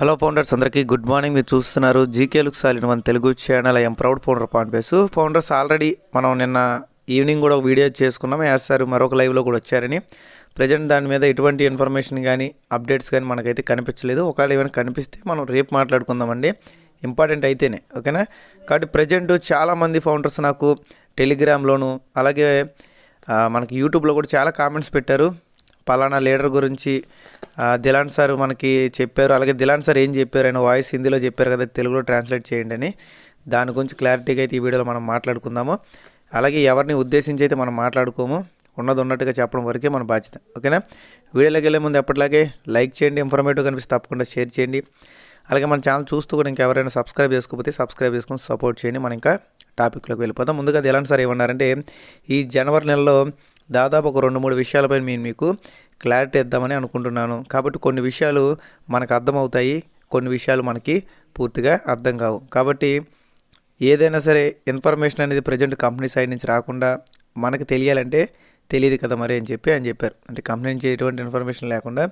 Hello founders అందరికీ good morning మీరు చూస్తున్నారు జీకే లుక్ సాలిన్ మన Telugu channel I'm proud founder pan base founders already మనం నిన్న ఈవినింగ్ కూడా ఒక వీడియో చేసుకున్నాం. వేస్తారు సార్ మరొక లైవ్లో కూడా వచ్చారని. ప్రజెంట్ దాని మీద ఎటువంటి ఇన్ఫర్మేషన్ కానీ అప్డేట్స్ కానీ మనకైతే కనిపించలేదు. ఒకవేళ ఏమైనా కనిపిస్తే మనం రేపు మాట్లాడుకుందామండి. ఇంపార్టెంట్ అయితేనే ఓకేనా కాబట్టి ప్రజెంట్ చాలామంది ఫౌండర్స్ నాకు టెలిగ్రామ్లోను అలాగే మనకి యూట్యూబ్లో కూడా చాలా కామెంట్స్ పెట్టారు. పలానా లీడర్ గురించి దిలాన్ సార్ మనకి చెప్పారు. అలాగే దిలాన్ సార్ ఏం చెప్పారు? ఆయన వాయిస్ హిందీలో చెప్పారు కదా తెలుగులో ట్రాన్స్లేట్ చేయండి అని. దాని గురించి క్లారిటీగా అయితే ఈ వీడియోలో మనం మాట్లాడుకుందాము. అలాగే ఎవరిని ఉద్దేశించి అయితే మనం మాట్లాడుకోము ఉన్నది ఉన్నట్టుగా చెప్పడం వరకే మన బాధ్యత. ఓకేనా? వీడియోలోకి వెళ్ళే ముందు ఎప్పటిలాగే లైక్ చేయండి ఇన్ఫర్మేటివ్ కనిపిస్తే తప్పకుండా షేర్ చేయండి. అలాగే మన ఛానల్ చూస్తూ కూడా ఇంకా ఎవరైనా సబ్స్క్రైబ్ చేసుకోకపోతే సబ్స్క్రైబ్ చేసుకొని సపోర్ట్ చేయండి. మనం ఇంకా టాపిక్లోకి వెళ్ళిపోతాం ముందుగా దిలాన్ ఎలాంటి సార్ ఏమన్నారంటే ఈ జనవరి నెలలో దాదాపు ఒక రెండు మూడు విషయాలపై నేను మీకు క్లారిటీ ఇద్దామని అనుకుంటున్నాను. కాబట్టి కొన్ని విషయాలు మనకు అర్థమవుతాయి కొన్ని విషయాలు మనకి పూర్తిగా అర్థం కావు. కాబట్టి ఏదైనా సరే ఇన్ఫర్మేషన్ అనేది ప్రజెంట్ కంపెనీ సైడ్ నుంచి రాకుండా మనకు తెలియాలంటే తెలియదు కదా మరి అని చెప్పి ఆయన చెప్పారు. అంటే కంపెనీ నుంచి ఎటువంటి ఇన్ఫర్మేషన్ లేకుండా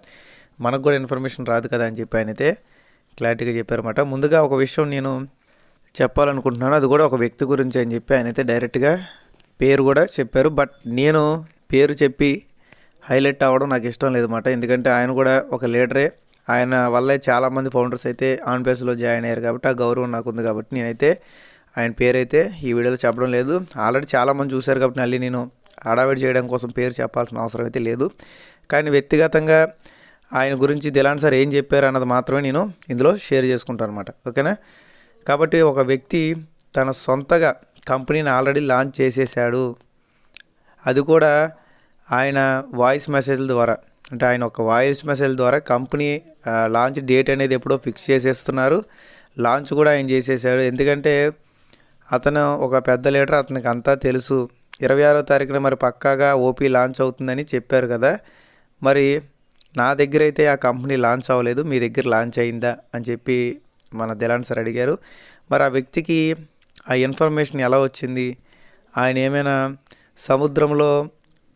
మనకు కూడా ఇన్ఫర్మేషన్ రాదు కదా అని చెప్పి ఆయన అయితే క్లారిటీగా చెప్పారన్నమాట. ముందుగా ఒక విషయం నేను చెప్పాలనుకుంటున్నాను. అది కూడా ఒక వ్యక్తి గురించి అని చెప్పి ఆయన అయితే డైరెక్ట్గా పేరు కూడా చెప్పారు. బట్ నేను పేరు చెప్పి హైలైట్ అవ్వడం నాకు ఇష్టం లేదన్నమాట ఎందుకంటే ఆయన కూడా ఒక లీడరే. ఆయన వల్లే చాలామంది ఫౌండర్స్ అయితే ఆన్ బేస్లో జాయిన్ అయ్యారు కాబట్టి ఆ గౌరవం నాకు ఉంది కాబట్టి నేనైతే ఆయన పేరు అయితే ఈ వీడియోలో చెప్పడం లేదు. ఆల్రెడీ చాలామంది చూశారు కాబట్టి మళ్ళీ నేను ఆడావిడి చేయడం కోసం పేరు చెప్పాల్సిన అవసరం అయితే లేదు. కానీ వ్యక్తిగతంగా ఆయన గురించి దిలాన్ సార్ ఏం చెప్పారు అన్నది మాత్రమే నేను ఇందులో షేర్ చేసుకుంటాను అనమాట ఓకేనా? కాబట్టి ఒక వ్యక్తి తన సొంతగా కంపెనీని ఆల్రెడీ లాంచ్ చేసేసాడు అది కూడా ఆయన వాయిస్ మెసేజ్ల ద్వారా. అంటే ఆయన ఒక వాయిస్ మెసేజ్ ద్వారా కంపెనీ లాంచ్ డేట్ అనేది ఎప్పుడో ఫిక్స్ చేసేస్తున్నారు. లాంచ్ కూడా ఆయన చేసేసాడు ఎందుకంటే అతను ఒక పెద్ద లీడర్ అతనికి అంతా తెలుసు. ఇరవై ఆరో తారీఖున మరి పక్కాగా ఓపీ లాంచ్ అవుతుందని చెప్పారు కదా. మరి నా దగ్గర అయితే ఆ కంపెనీ లాంచ్ అవ్వలేదు. మీ దగ్గర లాంచ్ అయిందా అని చెప్పి మన దిలాన్ సార్ అడిగారు. మరి ఆ వ్యక్తికి ఆ ఇన్ఫర్మేషన్ ఎలా వచ్చింది? ఆయన ఏమైనా సముద్రంలో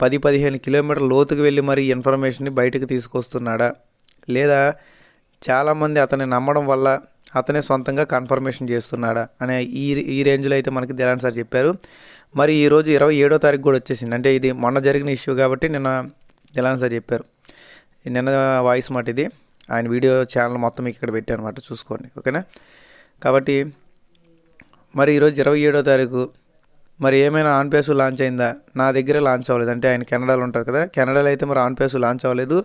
పది పదిహేను కిలోమీటర్ల లోతుకు వెళ్ళి మరి ఇన్ఫర్మేషన్ని బయటకు తీసుకొస్తున్నాడా? లేదా చాలామంది అతన్ని నమ్మడం వల్ల అతనే సొంతంగా కన్ఫర్మేషన్ చేస్తున్నాడా? అనే ఈ ఈ రేంజ్లో అయితే మనకి దిలాన్ సార్ చెప్పారు. మరి ఈరోజు ఇరవై ఏడో తారీఖు కూడా వచ్చేసింది. అంటే ఇది మొన్న జరిగిన ఇష్యూ కాబట్టి నిన్న దిలాన్ సార్ చెప్పారు. నిన్న వాయిస్ మాట ఇది ఆయన వీడియో ఛానల్ మొత్తం మీకు ఇక్కడ పెట్టాను అనమాట చూసుకోండి. ఓకేనా? కాబట్టి మరి ఈరోజు ఇరవై ఏడో తారీఖు. మరి ఏమైనా ఆన్ పేసు లాంచ్ అయిందా? నా దగ్గర లాంచ్ అవ్వలేదు. అంటే ఆయన కెనడాలో ఉంటారు కదా. కెనడాలో అయితే మరి ఆన్ పేసు లాంచ్ అవ్వలేదు.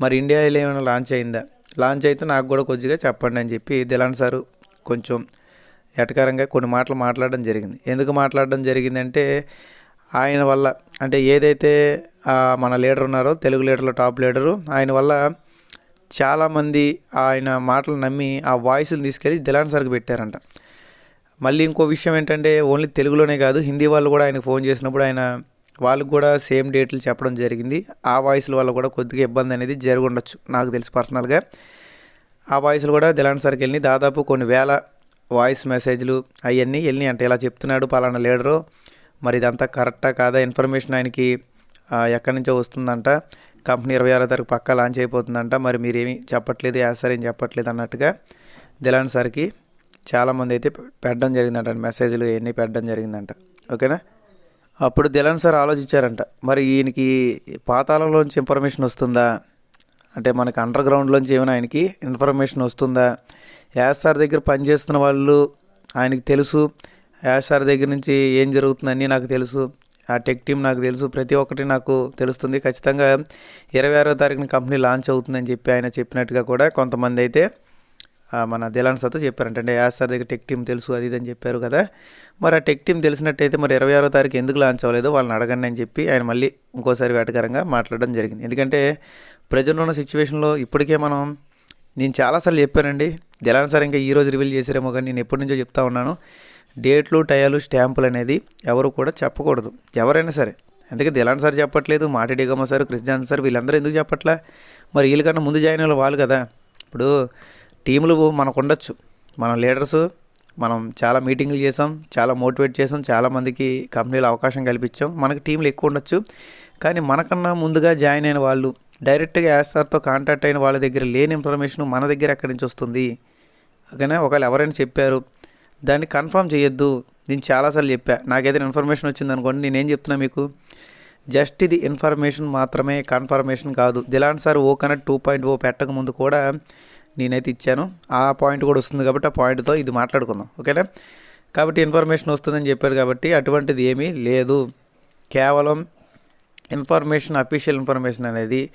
మరి ఇండియాలో ఏమైనా లాంచ్ అయిందా? లాంచ్ అయితే నాకు కూడా కొద్దిగా చెప్పండి అని చెప్పి దిలాన్ సారు కొంచెం ఎటకారంగా కొన్ని మాటలు మాట్లాడడం జరిగింది. ఎందుకు మాట్లాడడం జరిగిందంటే ఆయన వల్ల అంటే ఏదైతే మన లీడర్ ఉన్నారో తెలుగు లీడర్లో టాప్ లీడరు ఆయన వల్ల చాలామంది ఆయన మాటలు నమ్మి ఆ వాయిస్ని తీసుకెళ్ళి దిలాన్ సార్కి పెట్టారంట. మళ్ళీ ఇంకో విషయం ఏంటంటే ఓన్లీ తెలుగులోనే కాదు హిందీ వాళ్ళు కూడా ఆయనకు ఫోన్ చేసినప్పుడు ఆయన వాళ్ళకు కూడా సేమ్ డేట్లు చెప్పడం జరిగింది. ఆ వాయిస్ల వల్ల కూడా కొద్దిగా ఇబ్బంది అనేది జరుగుండొచ్చు నాకు తెలిసి పర్సనల్గా. ఆ వాయిస్లు కూడా దిలాన్ సార్కి వెళ్ళి దాదాపు కొన్ని వేల వాయిస్ మెసేజ్లు అవన్నీ వెళ్ళి అంటే. ఇలా చెప్తున్నాడు పలానా లీడరు మరి ఇదంతా కరెక్టా కాదా? ఇన్ఫర్మేషన్ ఆయనకి ఎక్కడి నుంచో వస్తుందంట. కంపెనీ ఇరవై ఆరో తారీఖు పక్కా లాంచ్ అయిపోతుందంట. మరి మీరేమి చెప్పట్లేదు యాసర్ ఏం చెప్పట్లేదు అన్నట్టుగా దిలాన్ సార్కి చాలామంది అయితే పెట్టడం జరిగిందంట మెసేజ్లు ఇవన్నీ పెట్టడం జరిగిందంట. ఓకేనా? అప్పుడు దిలాన్ సార్ ఆలోచించారంట. మరి ఈయనకి పాతాళంలోంచి ఇన్ఫర్మేషన్ వస్తుందా? అంటే మనకి అండర్ గ్రౌండ్లోంచి ఏమైనా ఆయనకి ఇన్ఫర్మేషన్ వస్తుందా? యాస్ సార్ దగ్గర పనిచేస్తున్న వాళ్ళు ఆయనకి తెలుసు. యాస్ సార్ దగ్గర నుంచి ఏం జరుగుతుందని నాకు తెలుసు. ఆ టెక్ టీం నాకు తెలుసు. ప్రతి ఒక్కటి నాకు తెలుస్తుంది. ఖచ్చితంగా ఇరవై ఆరో తారీఖున కంపెనీ లాంచ్ అవుతుందని చెప్పి ఆయన చెప్పినట్టుగా కూడా కొంతమంది అయితే మన దిలాన్ సార్తో చెప్పారంట. అంటే యాస్ సార్ దగ్గర టెక్ టీం తెలుసు అది ఇది అని చెప్పారు కదా. మరి ఆ టెక్ టీం తెలిసినట్టయితే మరి ఇరవై ఆరో తారీఖు ఎందుకు లాంచ్ అవ్వలేదో? వాళ్ళని అడగండి అని చెప్పి ఆయన మళ్ళీ ఇంకోసారి వేటకరంగా మాట్లాడడం జరిగింది. ఎందుకంటే ప్రజెంట్ ఉన్న సిచ్యువేషన్లో ఇప్పటికే మనం నేను చాలాసార్లు చెప్పానండి దిలాన్ సార్ ఇంకా ఈ రోజు రివీల్ చేశారేమో కానీ నేను ఎప్పటి నుంచో చెప్తా ఉన్నాను. డేట్లు టయాలు స్టాంపులు అనేది ఎవరు కూడా చెప్పకూడదు. ఎవరైనా సరే. అందుకే దిలాన్ సార్ చెప్పట్లేదు మాటిడిగమ్మ సార్ క్రిస్టియన్ సార్ వీళ్ళందరూ ఎందుకు చెప్పట్లా? మరి వీళ్ళకన్నా ముందు జాయిన్ అయిన వాళ్ళు కదా. ఇప్పుడు టీములు మనకు ఉండొచ్చు మన లీడర్స్ మనం చాలా మీటింగ్లు చేసాం చాలా మోటివేట్ చేసాం చాలామందికి కంపెనీలో అవకాశం కల్పించాం. మనకి టీంలు ఎక్కువ ఉండొచ్చు కానీ మనకన్నా ముందుగా జాయిన్ అయిన వాళ్ళు డైరెక్ట్గా యాస్టార్తో కాంటాక్ట్ అయిన వాళ్ళ దగ్గర లేని ఇన్ఫర్మేషన్ మన దగ్గర ఎక్కడి నుంచి వస్తుంది? అలాగే ఒకవేళ ఎవరైనా చెప్పారు దాన్ని కన్ఫర్మ్ చేయొద్దు నేను చాలాసార్లు చెప్పా నాకేదైనా ఇన్ఫర్మేషన్ వచ్చింది అనుకోండి నేనేం చెప్తున్నా మీకు? జస్ట్ ఇది ఇన్ఫర్మేషన్ మాత్రమే కన్ఫర్మేషన్ కాదు. Dylan sir O connect two point O పెట్టక ముందు కూడా నేనైతే ఇచ్చాను. ఆ పాయింట్ కూడా వస్తుంది కాబట్టి ఆ పాయింట్తో ఇది మాట్లాడుకుందాం. ఓకేనా? కాబట్టి ఇన్ఫర్మేషన్ వస్తుందని చెప్పారు కాబట్టి అటువంటిది ఏమీ లేదు. కేవలం ఇన్ఫర్మేషన్ అఫీషియల్ ఇన్ఫర్మేషన్ అనేది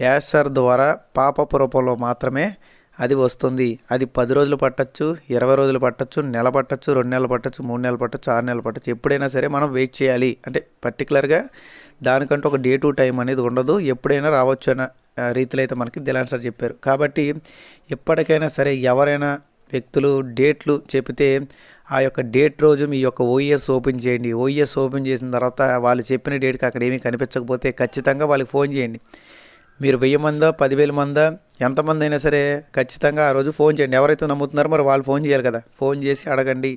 యాసర్ ద్వారా పాపపు రూపంలో మాత్రమే అది వస్తుంది. అది పది రోజులు పట్టచ్చు ఇరవై రోజులు పట్టచ్చు నెల పట్టచ్చు రెండు నెలలు పట్టచ్చు మూడు నెలలు పట్టచ్చు ఆరు నెలలు పట్టచ్చు. ఎప్పుడైనా సరే మనం వెయిట్ చేయాలి. అంటే పర్టికులర్గా దానికంటే ఒక డే టు టైం అనేది ఉండదు. ఎప్పుడైనా రావచ్చు అన్న రీతిలో అయితే మనకి దిలాన్ సార్ చెప్పారు. కాబట్టి ఎప్పటికైనా సరే ఎవరైనా వ్యక్తులు డేట్లు చెబితే ఆ యొక్క డేట్ రోజు మీ యొక్క ఓఈఎస్ ఓపెన్ చేయండి. ఓఈఎస్ ఓపెన్ చేసిన తర్వాత వాళ్ళు చెప్పిన డేట్కి అక్కడ ఏమీ కనిపించకపోతే ఖచ్చితంగా వాళ్ళకి ఫోన్ చేయండి. మీరు వెయ్యి మందా పదివేల మందా ఎంతమంది అయినా సరే ఖచ్చితంగా ఆ రోజు ఫోన్ చేయండి. ఎవరైతే నమ్ముతున్నారో మరి వాళ్ళు ఫోన్ చేయాలి కదా. ఫోన్ చేసి అడగండి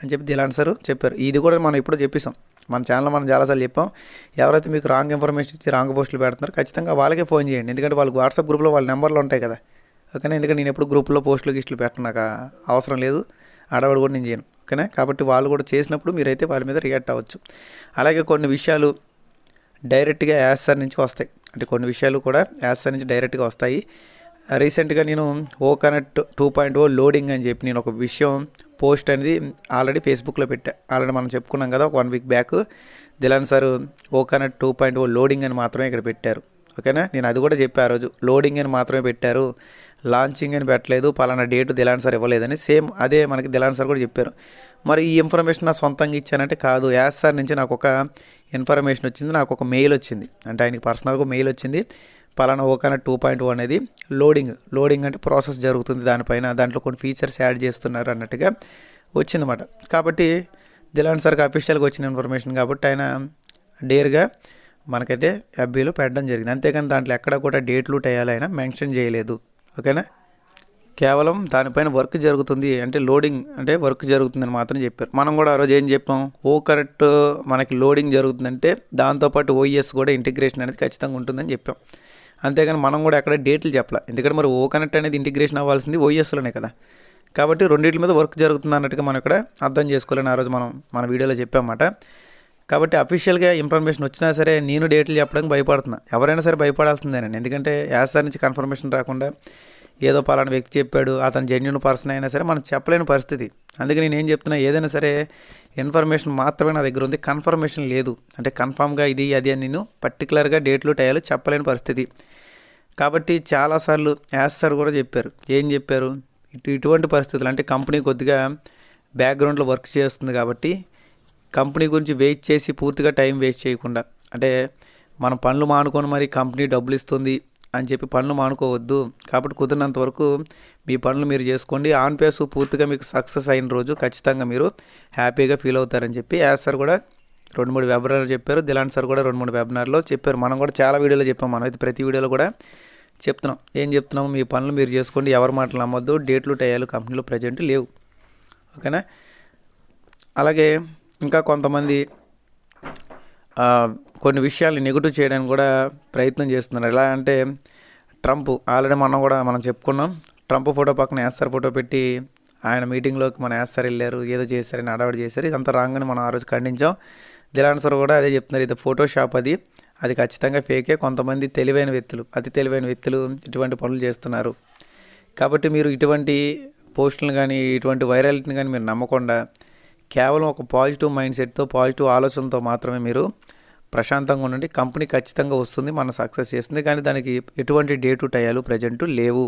అని చెప్పి దిలాన్ సార్ చెప్పారు. ఇది కూడా మనం ఇప్పుడు చెప్పేసాం మన ఛానల్ మనం చాలాసార్లు చెప్పాం. ఎవరైతే మీకు రాంగ్ ఇన్ఫర్మేషన్ ఇచ్చి రాంగ్ పోస్టులు పెడుతున్నారో ఖచ్చితంగా వాళ్ళకే ఫోన్ చేయండి. ఎందుకంటే వాళ్ళకి వాట్సాప్ గ్రూప్లో వాళ్ళ నెంబర్లు ఉంటాయి కదా. ఓకేనా? ఎందుకంటే నేను ఎప్పుడు గ్రూప్లో పోస్టులు గిస్టులు పెట్టనాక అవసరం లేదు. ఆడవాడు కూడా నేను చేయను. ఓకేనా? కాబట్టి వాళ్ళు కూడా చేసినప్పుడు మీరైతే వాళ్ళ మీద రియాక్ట్ అవ్వచ్చు. అలాగే కొన్ని విషయాలు డైరెక్ట్గా యాసర్ నుంచి వస్తాయి. అంటే కొన్ని విషయాలు కూడా యాసర్ నుంచి డైరెక్ట్గా వస్తాయి. రీసెంట్గా నేను O connect two point O loading అని చెప్పి నేను ఒక విషయం పోస్ట్ అనేది ఆల్రెడీ ఫేస్బుక్లో పెట్టా. ఆల్రెడీ మనం చెప్పుకున్నాం కదా ఒక one week back Dylan sir ఓకానట్ two point O loading అని మాత్రమే ఇక్కడ పెట్టారు. ఓకేనా? నేను అది కూడా చెప్పా ఆ రోజు. లోడింగ్ అని మాత్రమే పెట్టారు. లాంచింగ్ అని పెట్టలేదు. పలానా డేట్ దిలాన్ సార్ ఇవ్వలేదని సేమ్ అదే మనకి దిలాన్ సార్ కూడా చెప్పారు. మరి ఈ ఇన్ఫర్మేషన్ నా సొంతంగా ఇచ్చానంటే కాదు. యాస్ సార్ నుంచి నాకు ఒక ఇన్ఫర్మేషన్ వచ్చింది. నాకు ఒక మెయిల్ వచ్చింది. అంటే ఆయనకి పర్సనల్గా మెయిల్ వచ్చింది. పలానా ఓకాన టూ పాయింట్ వన్ అనేది లోడింగ్ లోడింగ్ అంటే ప్రాసెస్ జరుగుతుంది దానిపైన దాంట్లో కొన్ని ఫీచర్స్ యాడ్ చేస్తున్నారు అన్నట్టుగా వచ్చిందన్నమాట. కాబట్టి దిలాన్ సార్కి అఫీషియల్గా వచ్చిన ఇన్ఫర్మేషన్ కాబట్టి ఆయన డేర్గా మనకైతే ఎఫ్బీలో పెట్టడం జరిగింది. అంతేకాని దాంట్లో ఎక్కడ కూడా డేట్లు టయాలు మెన్షన్ చేయలేదు. ఓకేనా? కేవలం దానిపైన వర్క్ జరుగుతుంది. అంటే లోడింగ్ అంటే వర్క్ జరుగుతుందని మాత్రం చెప్పారు. మనం కూడా ఆ రోజు ఏం చెప్పాం? ఓ కరెక్ట్ మనకి లోడింగ్ జరుగుతుందంటే దాంతోపాటు ఓఈఎస్ కూడా ఇంటిగ్రేషన్ అనేది ఖచ్చితంగా ఉంటుందని చెప్పాం. అంతేగాని మనం కూడా అక్కడ డేట్లు చెప్పాలి. ఎందుకంటే మరి ఓ కనెక్ట్ అనేది ఇంటిగ్రేషన్ అవ్వాల్సింది ఓఎస్లోనే కదా. కాబట్టి రెండింటి మీద వర్క్ జరుగుతుంది అన్నట్టుగా మనం ఇక్కడ అర్థం చేసుకోవాలని ఆ రోజు మనం మన వీడియోలో చెప్పామన్నమాట. కాబట్టి అఫీషియల్గా ఇన్ఫర్మేషన్ వచ్చినా సరే నేను డేట్లు చెప్పడానికి భయపడుతున్నా. ఎవరైనా సరే భయపడాల్సిందేనండి. ఎందుకంటే యాసార్ నుంచి కన్ఫర్మేషన్ రాకుండా ఏదో పలానా వ్యక్తి చెప్పాడు అతను జెన్యున్ పర్సన్ అయినా సరే మనం చెప్పలేని పరిస్థితి. అందుకే నేను ఏం చెప్తున్నా ఏదైనా సరే ఇన్ఫర్మేషన్ మాత్రమే నా దగ్గర ఉంది కన్ఫర్మేషన్ లేదు. అంటే కన్ఫామ్గా ఇది అది అని నేను పర్టికులర్గా డేట్లు టయాలు చెప్పలేని పరిస్థితి. కాబట్టి చాలాసార్లు యాస్ సార్ కూడా చెప్పారు. ఏం చెప్పారు? ఇటు ఇటువంటి పరిస్థితులు. అంటే కంపెనీ కొద్దిగా బ్యాక్గ్రౌండ్లో వర్క్ చేస్తుంది కాబట్టి కంపెనీ గురించి వెయిట్ చేసి పూర్తిగా టైం వేస్ట్ చేయకుండా అంటే మన పనులు మానుకొని మరి కంపెనీ డబ్బులు ఇస్తుంది అని చెప్పి పనులు మానుకోవద్దు. కాబట్టి కుదిరినంత వరకు మీ పనులు మీరు చేసుకోండి. ఆన్ పేస్ పూర్తిగా మీకు సక్సెస్ అయిన రోజు ఖచ్చితంగా మీరు హ్యాపీగా ఫీల్ అవుతారని చెప్పి యాజ్ సార్ కూడా రెండు మూడు వెబినార్లు చెప్పారు. దిలాన్ సార్ కూడా రెండు మూడు వెబినార్లో చెప్పారు. మనం కూడా చాలా వీడియోలో చెప్పాం. మనం అయితే ప్రతి వీడియోలో కూడా చెప్తున్నాం. ఏం చెప్తున్నాము? మీ పనులు మీరు చేసుకోండి. ఎవరి మాటలు నమ్మొద్దు. డేట్లు టయాలు కంపెనీలో ప్రజెంట్ లేవు. ఓకేనా? అలాగే ఇంకా కొంతమంది కొన్ని విషయాలు నెగిటివ్ చేయడానికి కూడా ప్రయత్నం చేస్తున్నారు. ఎలా అంటే ట్రంప్ ఆల్రెడీ మనం కూడా మనం చెప్పుకున్నాం ట్రంప్ ఫోటో పక్కన యాస్తారు ఫోటో పెట్టి ఆయన మీటింగ్లోకి మన యాస్తారు వెళ్ళారు ఏదో చేశారని అడవాడు చేశారు ఇదంతా రాంగ్ అని మనం ఆ రోజు ఖండించాం. దిలాన్సర్ కూడా అదే చెప్తున్నారు ఇది ఫోటోషాప్ అది. అది ఖచ్చితంగా ఫేకే కొంతమంది తెలివైన వ్యక్తులు అతి తెలివైన వ్యక్తులు ఇటువంటి పనులు చేస్తున్నారు. కాబట్టి మీరు ఇటువంటి పోస్టులను కానీ ఇటువంటి వైరాలిటీని కానీ మీరు నమ్మకుండా కేవలం ఒక పాజిటివ్ మైండ్ సెట్తో పాజిటివ్ ఆలోచనతో మాత్రమే మీరు ప్రశాంతంగా ఉండండి. కంపెనీ ఖచ్చితంగా వస్తుంది మన సక్సెస్ చేస్తుంది. కానీ దానికి ఎటువంటి డే టు టయాలు ప్రజెంట్ లేవు.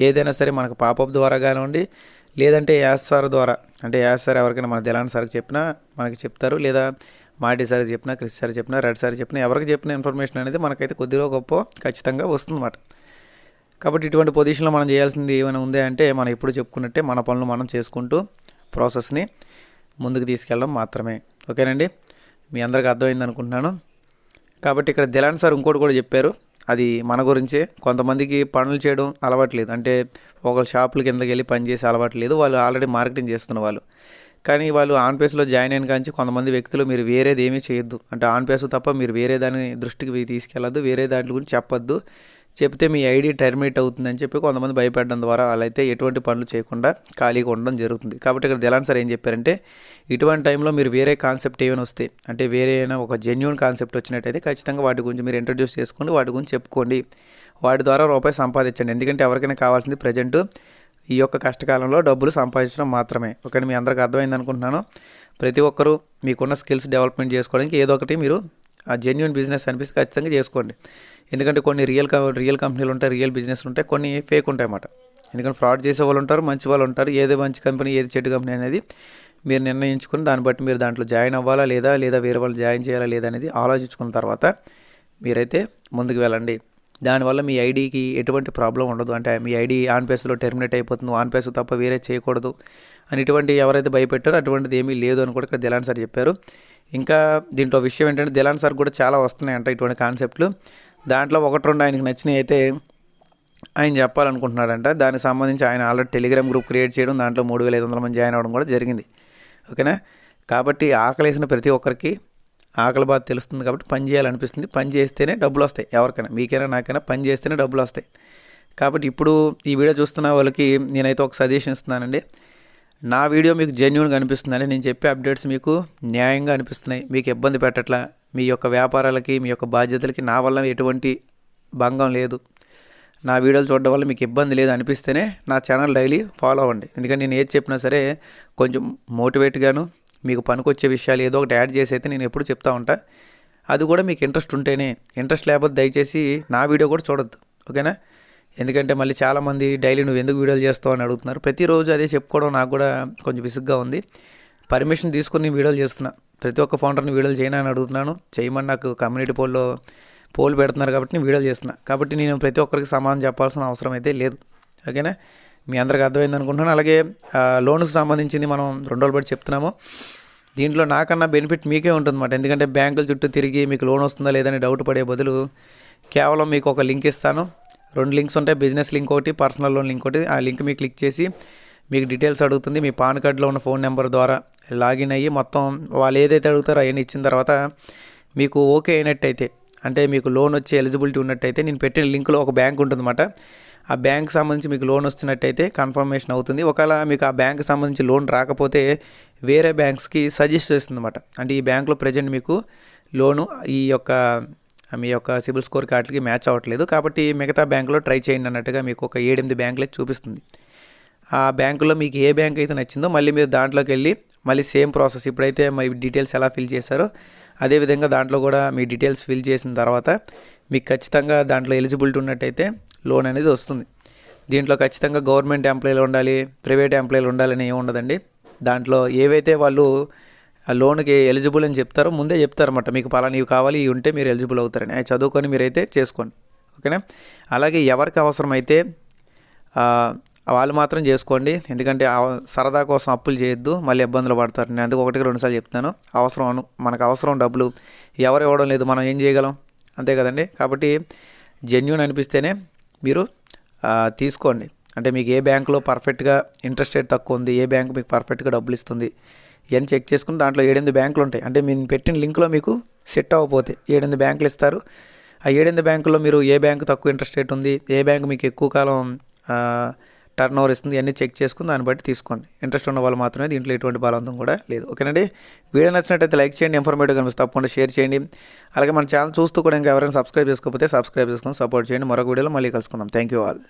ఏదైనా సరే మనకు పాపప్ ద్వారా కానివ్వండి లేదంటే యాస్ సార్ ద్వారా అంటే యాస్ సార్ ఎవరికైనా మన దిలాన్ సార్కి చెప్పినా మనకి చెప్తారు. లేదా మాటి సార్ చెప్పినా క్రిస్ సార్ చెప్పినా రెడ్ సార్ చెప్పినా ఎవరికి చెప్పిన ఇన్ఫర్మేషన్ అనేది మనకైతే కొద్దిగా గొప్ప ఖచ్చితంగా వస్తుందన్నమాట. కాబట్టి ఇటువంటి పొజిషన్లో మనం చేయాల్సింది ఏమైనా ఉంది అంటే మనం ఎప్పుడు చెప్పుకున్నట్టే మన పనులు మనం చేసుకుంటూ ప్రాసెస్ని ముందుకు తీసుకెళ్ళడం మాత్రమే. ఓకేనండి? మీ అందరికి అర్థమైంది అనుకుంటున్నాను. కాబట్టి ఇక్కడ దిలాన్ సార్ ఇంకోటి కూడా చెప్పారు. అది మన గురించే. కొంతమందికి పనులు చేయడం అలవాట్లేదు. అంటే ఒక షాపుల కిందకి వెళ్ళి పనిచేసి అలవాట్లేదు. వాళ్ళు ఆల్రెడీ మార్కెటింగ్ చేస్తున్న వాళ్ళు. కానీ వాళ్ళు ఆన్ పేస్లో జాయిన్ అయిన కానీ కొంతమంది వ్యక్తులు మీరు వేరేది ఏమీ చేయొద్దు. అంటే ఆన్ పేస్ తప్ప మీరు వేరే దాని దృష్టికి తీసుకెళ్ళద్దు. వేరే దాంట్లో గురించి చెప్పొద్దు. చెప్తే మీ ఐడి టర్మినేట్ అవుతుందని చెప్పి కొంతమంది భయపడడం ద్వారా వాళ్ళైతే ఎటువంటి పనులు చేయకుండా ఖాళీగా ఉండడం జరుగుతుంది. కాబట్టి ఇక్కడ దిలాన్ సార్ ఏం చెప్పారంటే ఇటువంటి టైంలో మీరు వేరే కాన్సెప్ట్ ఏమైనా వస్తే అంటే వేరే అయినా ఒక జెన్యున్ కాన్సెప్ట్ వచ్చినట్టయితే ఖచ్చితంగా వాటి గురించి మీరు ఇంట్రడ్యూస్ చేసుకోండి వాటి గురించి చెప్పుకోండి. వాటి ద్వారా రూపాయి సంపాదించండి. ఎందుకంటే ఎవరికైనా కావాల్సింది ప్రజెంట్ ఈ యొక్క కష్టకాలంలో డబ్బులు సంపాదించడం మాత్రమే. ఒకటి మీ అందరికీ అర్థమైంది అనుకుంటున్నాను. ప్రతి ఒక్కరూ మీకున్న స్కిల్స్ డెవలప్మెంట్ చేసుకోవడానికి ఏదో ఒకటి మీరు ఆ జెన్యున్ బిజినెస్ అనిపిస్తే ఖచ్చితంగా చేసుకోండి. ఎందుకంటే కొన్ని రియల్ రియల్ కంపెనీలు ఉంటాయి రియల్ బిజినెస్ ఉంటాయి కొన్ని ఫేక్ ఉంటాయి అన్నమాట. ఎందుకంటే ఫ్రాడ్ చేసే వాళ్ళు ఉంటారు మంచి వాళ్ళు ఉంటారు ఏది మంచి కంపెనీ ఏది చెడు కంపెనీ అనేది మీరు నిర్ణయించుకుని దాన్ని బట్టి మీరు దాంట్లో జాయిన్ అవ్వాలా లేదా లేదా వేరే వాళ్ళు జాయిన్ చేయాలా లేదా అనేది ఆలోచించుకున్న తర్వాత మీరైతే ముందుకు వెళ్ళండి. దానివల్ల మీ ఐడికి ఎటువంటి ప్రాబ్లం ఉండదు. అంటే మీ ఐడి ఆన్ పేస్లో టెర్మినేట్ అయిపోతుంది. ఆన్ పేస్ తప్ప వేరే చేయకూడదు అని ఇటువంటి ఎవరైతే భయపెట్టారో అటువంటిది ఏమీ లేదు అని కూడా ఇక్కడ దిలాన్ సార్ చెప్పారు. ఇంకా దీంట్లో విషయం ఏంటంటే దిలాన్ సార్ కూడా చాలా వస్తున్నాయంట ఇటువంటి కాన్సెప్ట్లు దాంట్లో ఒకటి రెండు ఆయనకి నచ్చినవి అయితే ఆయన చెప్పాలనుకుంటున్నాడంట. దానికి సంబంధించి ఆయన ఆల్రెడీ టెలిగ్రామ్ గ్రూప్ క్రియేట్ చేయడం దాంట్లో మూడు వేల ఐదు వందల మంది జాయిన్ అవ్వడం కూడా జరిగింది. ఓకేనా? కాబట్టి ఆకలేసిన ప్రతి ఒక్కరికి ఆకలి బాధ తెలుస్తుంది కాబట్టి పని చేయాలనిపిస్తుంది. పని చేస్తేనే డబ్బులు వస్తాయి ఎవరికైనా. మీకైనా నాకైనా పని చేస్తేనే డబ్బులు వస్తాయి. కాబట్టి ఇప్పుడు ఈ వీడియో చూస్తున్న వాళ్ళకి నేనైతే ఒక సజెషన్ ఇస్తున్నానండి. నా వీడియో మీకు జెన్యున్గా అనిపిస్తుందని నేను చెప్పే అప్డేట్స్ మీకు న్యాయంగా అనిపిస్తున్నాయి. మీకు ఇబ్బంది పెట్టట్లా. మీ యొక్క వ్యాపారాలకి మీ యొక్క బాధ్యతలకి నా వల్ల ఎటువంటి భంగం లేదు. నా వీడియోలు చూడడం వల్ల మీకు ఇబ్బంది లేదు అనిపిస్తేనే నా ఛానల్ డైలీ ఫాలో అవ్వండి. ఎందుకంటే నేను ఏది చెప్పినా సరే కొంచెం మోటివేట్గాను మీకు పనికొచ్చే విషయాలు ఏదో ఒకటి యాడ్ చేసి అయితే నేను ఎప్పుడు చెప్తా ఉంటా. అది కూడా మీకు ఇంట్రెస్ట్ ఉంటేనే. ఇంట్రెస్ట్ లేకపోతే దయచేసి నా వీడియో కూడా చూడొద్దు. ఓకేనా? ఎందుకంటే మళ్ళీ చాలామంది డైలీ నువ్వు ఎందుకు వీడియోలు చేస్తావు అని అడుగుతున్నారు. ప్రతిరోజు అదే చెప్పుకోవడం నాకు కూడా కొంచెం విసుగ్గా ఉంది. పర్మిషన్ తీసుకొని నేను వీడియోలు చేస్తున్నా. ప్రతి ఒక్క ఫౌండర్ని వీడియోలు చేయనని అడుగుతున్నాను. చేయమని నాకు కమ్యూనిటీ పోల్లో పోల్ పెడుతున్నారు కాబట్టి నేను వీడియోలు చేస్తున్నా. కాబట్టి నేను ప్రతి ఒక్కరికి సమాధానం చెప్పాల్సిన అవసరం అయితే లేదు. ఓకేనా? మీ అందరికి అర్థమైంది అనుకుంటున్నాను. అలాగే లోన్కి సంబంధించింది మనం రెండు రోజులు బట్టి చెప్తున్నాము. దీంట్లో నాకన్నా బెనిఫిట్ మీకే ఉంటుందన్నమాట. ఎందుకంటే బ్యాంకుల చుట్టూ తిరిగి మీకు లోన్ వస్తుందా లేదని డౌట్ పడే బదులు కేవలం మీకు ఒక లింక్ ఇస్తాను. రెండు లింక్స్ ఉంటాయి. బిజినెస్ లింక్ ఒకటి పర్సనల్ లోన్ లింక్ ఒకటి. ఆ లింక్ మీకు క్లిక్ చేసి మీకు డీటెయిల్స్ అడుగుతుంది. మీ పాన్ కార్డులో ఉన్న ఫోన్ నెంబర్ ద్వారా లాగిన్ అయ్యి మొత్తం వాళ్ళు ఏదైతే అడుగుతారో అవన్నీ ఇచ్చిన తర్వాత మీకు ఓకే అయినట్టయితే అంటే మీకు లోన్ వచ్చే ఎలిజిబిలిటీ ఉన్నట్టయితే నేను పెట్టిన లింక్లో ఒక బ్యాంక్ ఉంటుందన్నమాట. ఆ బ్యాంక్ సంబంధించి మీకు లోన్ వస్తున్నట్టయితే కన్ఫర్మేషన్ అవుతుంది. ఒకవేళ మీకు ఆ బ్యాంక్ సంబంధించి లోన్ రాకపోతే వేరే బ్యాంక్స్కి సజెస్ట్ చేస్తుందన్నమాట. అంటే ఈ బ్యాంక్లో ప్రజెంట్ మీకు లోను ఈ యొక్క మీ యొక్క సిబిల్ స్కోర్ కార్డుకి మ్యాచ్ అవ్వట్లేదు. కాబట్టి మిగతా బ్యాంకులో ట్రై చేయండి అన్నట్టుగా మీకు ఒక ఏడెనిమిది బ్యాంకులే చూపిస్తుంది. ఆ బ్యాంకులో మీకు ఏ బ్యాంక్ అయితే నచ్చిందో మళ్ళీ మీరు దాంట్లోకి వెళ్ళి మళ్ళీ సేమ్ ప్రాసెస్ ఇప్పుడైతే మీ డీటెయిల్స్ ఎలా ఫిల్ చేశారో అదేవిధంగా దాంట్లో కూడా మీ డీటెయిల్స్ ఫిల్ చేసిన తర్వాత మీకు ఖచ్చితంగా దాంట్లో ఎలిజిబిలిటీ ఉన్నట్టయితే లోన్ అనేది వస్తుంది. దీంట్లో ఖచ్చితంగా గవర్నమెంట్ ఎంప్లాయీలు ఉండాలి ప్రైవేట్ ఎంప్లాయీలు ఉండాలని ఏమి ఉండదండి. దాంట్లో ఏవైతే వాళ్ళు ఆ లోన్కి ఎలిజిబుల్ అని చెప్తారో ముందే చెప్తారన్నమాట మీకు పలానా ఇవి కావాలి ఇవి ఉంటే మీరు ఎలిజిబుల్ అవుతారని. అవి చదువుకొని మీరైతే చేసుకోండి. ఓకేనా? అలాగే ఎవరికి అవసరమైతే వాళ్ళు మాత్రం చేసుకోండి. ఎందుకంటే సరదా కోసం అప్పులు చేయొద్దు మళ్ళీ ఇబ్బందులు పడతారు. నేను అందుకు ఒకటికి రెండుసార్లు చెప్తున్నాను. అవసరం మనకు అవసరం డబ్బులు. ఎవరు ఇవ్వడం లేదు మనం ఏం చేయగలం? అంతే కదండి? కాబట్టి జెన్యున్ అనిపిస్తేనే మీరు తీసుకోండి. అంటే మీకు ఏ బ్యాంకులో పర్ఫెక్ట్గా ఇంట్రెస్ట్ రేట్ తక్కువ ఉంది ఏ బ్యాంకు మీకు పర్ఫెక్ట్గా డబ్బులు ఇస్తుంది ఇవన్నీ చెక్ చేసుకుని దాంట్లో ఏడెనిమిది బ్యాంకులు ఉంటాయి. అంటే మీరు పెట్టిన లింక్లో మీకు సెట్ అవ్వకపోతే ఏడెనిమిది బ్యాంకులు ఇస్తారు. ఆ ఏడెనిమిది బ్యాంకుల్లో మీరు ఏ బ్యాంకు తక్కువ ఇంట్రెస్ట్ రేట్ ఉంది ఏ బ్యాంకు మీకు ఎక్కువ కాలం టర్న్ ఓవర్ ఇస్తుంది అన్నీ చెక్ చేసుకుని దాన్ని బట్టి తీసుకోండి. ఇంట్రెస్ట్ ఉన్న వాళ్ళు మాత్రమే దీంట్లో ఎటువంటి బలవంతం కూడా లేదు. ఓకేనండి? వీడియో నచ్చినట్టయితే లైక్ చేయండి ఇన్ఫర్మేటివ్ కనిపిస్తే తప్పకుండా షేర్ చేయండి. అలాగే మన ఛానల్ చూస్తూ కూడా ఇంకా ఎవరైనా సబ్స్క్రైబ్ చేసుకోకపోతే సబ్స్క్రైబ్ చేసుకొని సపోర్ట్ చేయండి. మరొక వీడియోలో మళ్ళీ కలుసుకుందాం. Thank you all.